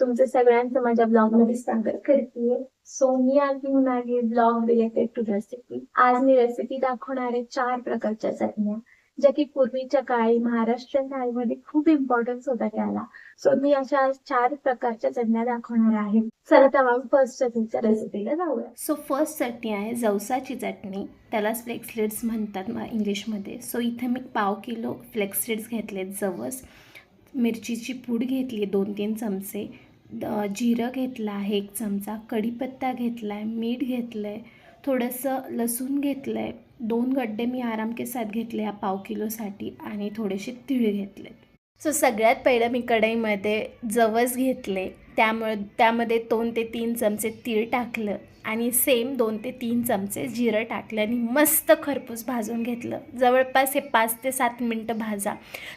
तुमचं सगळ्यांचं माझ्या ब्लॉगमध्ये स्वागत करते सो मी आज घेऊन आली ब्लॉग रिलेटेड टू रेसिपी आज मी रेसिपी दाखवणार आहे चार प्रकारच्या चटण्या ज्या की पूर्वीच्या काळी महाराष्ट्रीयन थाळीमध्ये खूप इम्पॉर्टन्स होता त्याला. सो मी अशा चार प्रकारच्या चटण्या दाखवणार आहे. चला तर फर्स्ट चटणीच्या रेसिपीला जाऊया. सो फर्स्ट चटणी आहे जवसाची चटणी. त्याला फ्लेक्सलेट्स म्हणतात इंग्लिशमध्ये. सो इथे मी पाव किलो फ्लेक्सलेट्स घेतलेत जवस. मिरचीची पूड घेतली दोन तीन चमचे. जिरं घेतलं आहे एक चमचा कढीपत्ता घेतला आहे मीठ घेतलं आहे थोडंसं लसूण घेतलं आहे दोन गड्डे मी आराम के साथ घेतले या पाव किलोसाठी आणि थोडेसे तीळ घेतले सो सगळ्यात पहिलं मी कढईमध्ये जवस घेतले. त्यामुळे त्यामध्ये दोन ते तीन चमचे तीळ टाकलं आणि सेम दोन ते तीन चमचे जिरं टाकलं आणि मस्त खरपूस भाजून घेतलं. जवळपास हे पाच ते सात मिनटं भाजा.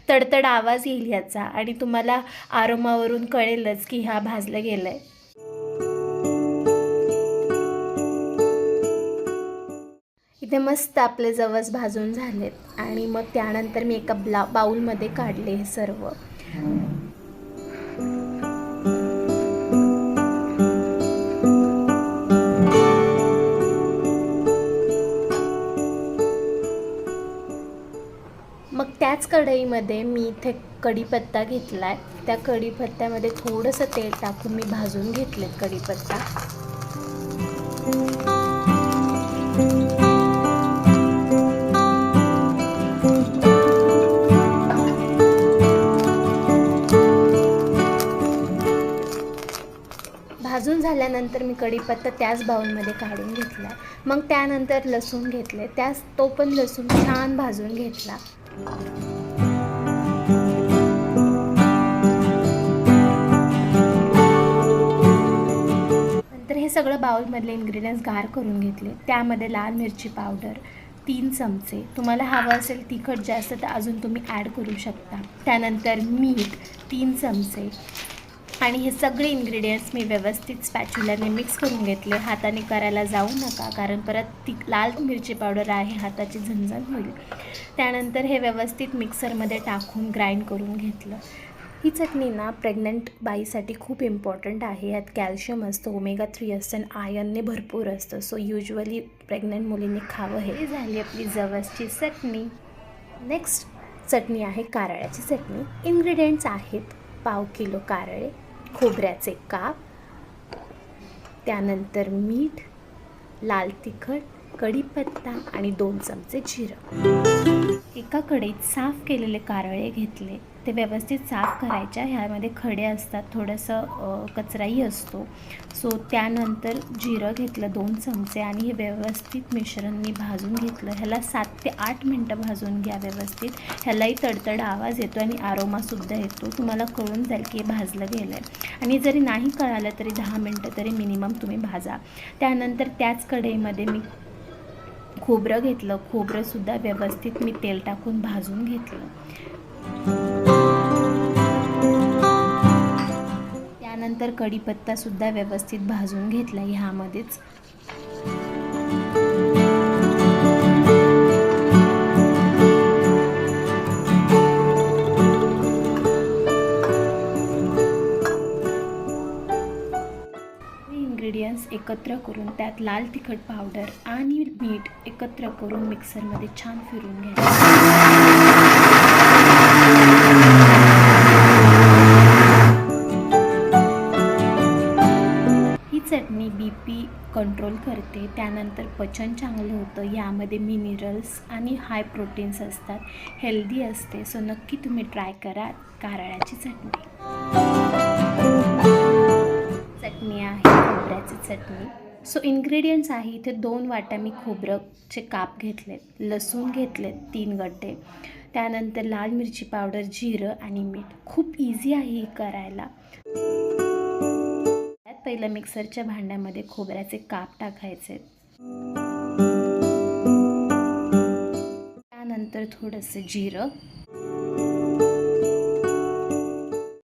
तडतड आवाज येईल याचा आणि तुम्हाला आरोमावरून कळेलच की हा भाजलं गेलं आहे इथे मस्त आपले जवस भाजून झालेत. आणि मग त्यानंतर मी एका ब्ला बाऊलमध्ये काढले हे सर्व. मग त्याच कढईमध्ये मी इथे कढीपत्ता घेतला आहे त्या कढीपत्त्यामध्ये थोडंसं तेल टाकून मी भाजून घेतलेत कढीपत्ता. त्यानंतर मी कढीपत्ता त्याच बाऊलमध्ये काढून घेतला. मग त्यानंतर लसूण घेतले. त्यास तो पण लसूण छान भाजून घेतला. नंतर हे सगळं बाऊलमधले इन्ग्रेडियंट्स गार करून घेतले. त्यामध्ये लाल मिरची पावडर तीन चमचे. तुम्हाला हवं असेल तिखट जास्त तर अजून तुम्ही ॲड करू शकता. त्यानंतर मीठ तीन चमचे. आणि हे सगळे इन्ग्रेडियंट्स मी व्यवस्थित स्पॅच्युलाने मिक्स करून घेतले. हाताने करायला जाऊ नका कारण परत ती लाल मिरची पावडर आहे हाताची झणझण होईल. त्यानंतर हे व्यवस्थित मिक्सरमध्ये टाकून ग्राइंड करून घेतलं. ही चटणी ना प्रेग्नंट बाईसाठी खूप इम्पॉर्टंट आहे. यात कॅल्शियम असतं ओमेगा थ्री असतं आणि आयनने भरपूर असतं. सो युजली प्रेग्नंट मुलींनी खावं हे. झाली आपली जवसची चटणी. नेक्स्ट चटणी आहे कारळ्याची चटणी. इन्ग्रेडियंट्स आहेत पाव किलो कारळे खोबऱ्याचे काप त्यानंतर मीठ लाल तिखट कढीपत्ता आणि दोन चमचे जिरं. एका कढईत साफ केलेले कारळे घेतले. ते व्यवस्थित साफ करायच्या. ह्यामध्ये खडे असतात थोडंसं कचराही असतो. सो त्यानंतर जिरं घेतलं दोन चमचे आणि हे व्यवस्थित मिश्रण मी भाजून घेतलं. ह्याला सात ते आठ मिनटं भाजून घ्या व्यवस्थित. ह्यालाही तडतड आवाज येतो आणि आरोमासुद्धा येतो. तुम्हाला कळून जाईल की हे भाजलं गेलं आहे आणि जरी नाही कळालं तरी दहा मिनटं तरी मिनिमम तुम्ही भाजा. त्यानंतर त्याच कढईमध्ये मी खोबरं घेतलं. खोबरंसुद्धा व्यवस्थित मी तेल टाकून भाजून घेतलं. त्यानंतर कढीपत्तासुद्धा व्यवस्थित भाजून घेतला ह्यामध्येच. इन्ग्रेडियंट्स एकत्र करून त्यात लाल तिखट पावडर आणि मीठ एकत्र करून मिक्सरमध्ये छान फिरून घ्यायचं बी पी कंट्रोल करते. त्यानंतर पचन चांगलं होतं. यामध्ये मिनरल्स आणि हाय प्रोटीन्स असतात. हेल्दी असते. सो नक्की तुम्ही ट्राय करा कारळ्याची चटणी. चटणी आहे. खोबऱ्याची चटणी. सो इन्ग्रेडियंट्स आहे. इथे दोन वाट्या मी खोबरंचे काप घेतलेत. लसूण घेतलेत. तीन गड्डे त्यानंतर लाल मिरची पावडर जिरं आणि मीठ. खूप इझी आहे ही करायला. पहिलं मिक्सरच्या भांड्यामध्ये खोबऱ्याचे काप टाकायचे. त्यानंतर थोडंसं जिरं.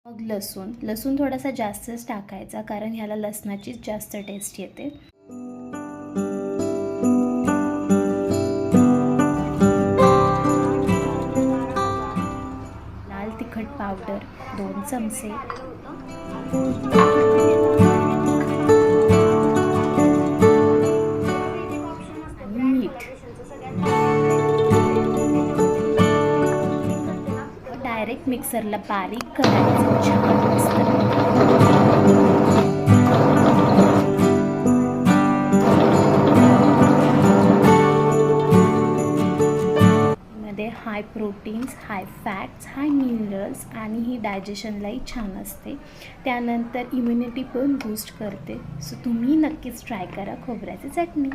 मग लसूण. लसूण थोडासा जास्तच टाकायचा कारण ह्याला लसणाचीच जास्त टेस्ट येते. लाल तिखट पावडर दोन चमचे. मिक्सरला बारीक करायचं. छान मस्त. मध्ये high proteins high fats high minerals आणि ही डायजेशनलाही छान असते. त्यानंतर इम्युनिटी पण बूस्ट करते. सो तुम्ही नक्कीच ट्राय करा खोबऱ्याची चटणी.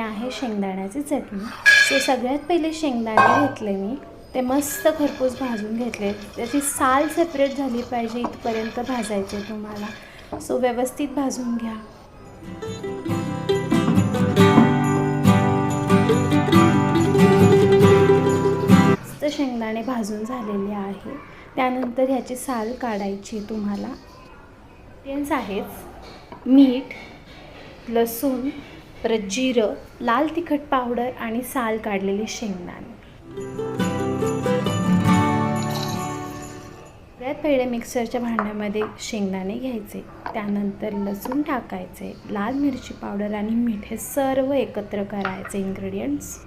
आहे शेंगदाण्याची चटणी. सो सगळ्यात पहिले शेंगदाणे घेतले मी. ते मस्त खरपूस भाजून घेतले. त्याची साल सेपरेट झाली पाहिजे इथपर्यंत भाजायचे तुम्हाला. सो व्यवस्थित भाजून घ्या. मस्त शेंगदाणे भाजून झालेले आहे. त्यानंतर ह्याची साल काढायची तुम्हाला. इंग्रेडियंट्स आहेत. मीठ लसूण परत जिरं लाल तिखट पावडर आणि साल काढलेले शेंगदाणे. सगळ्यात पहिले मिक्सरच्या भांड्यामध्ये शेंगदाणे घ्यायचे. त्यानंतर लसूण टाकायचे लाल मिरची पावडर आणि मीठ हे सर्व एकत्र करायचे इन्ग्रेडियंट्स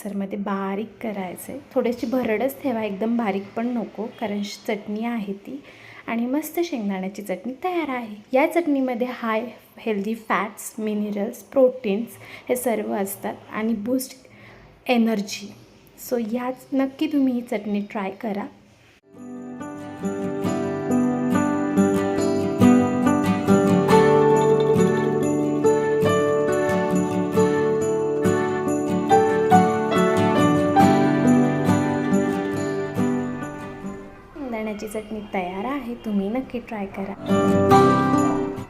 मिक्सरमध्ये बारीक करायचं. आहे थोडीशी भरडच ठेवा एकदम बारीक पण नको कारण चटणी आहे ती. आणि मस्त शेंगदाण्याची चटणी तयार आहे. या चटणीमध्ये high healthy fats minerals proteins हे सर्व असतात आणि बूस्ट एनर्जी सो याच नक्की तुम्ही ही चटणी ट्राय करा. चटणी तयार आहे तुम्ही नक्की ट्राय करा.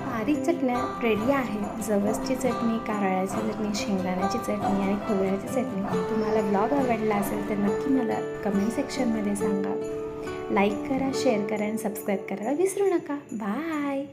बारीक चटण्या रेडी आहेत जवसची चटणी कारळ्याची चटणी शेंगदाण्याची चटणी आणि खोबऱ्याची चटणी. तुम्हाला ब्लॉग आवडला असेल तर नक्की मला कमेंट सेक्शनमध्ये सांगा. लाईक करा शेअर करा आणि सबस्क्राईब करायला विसरू नका. बाय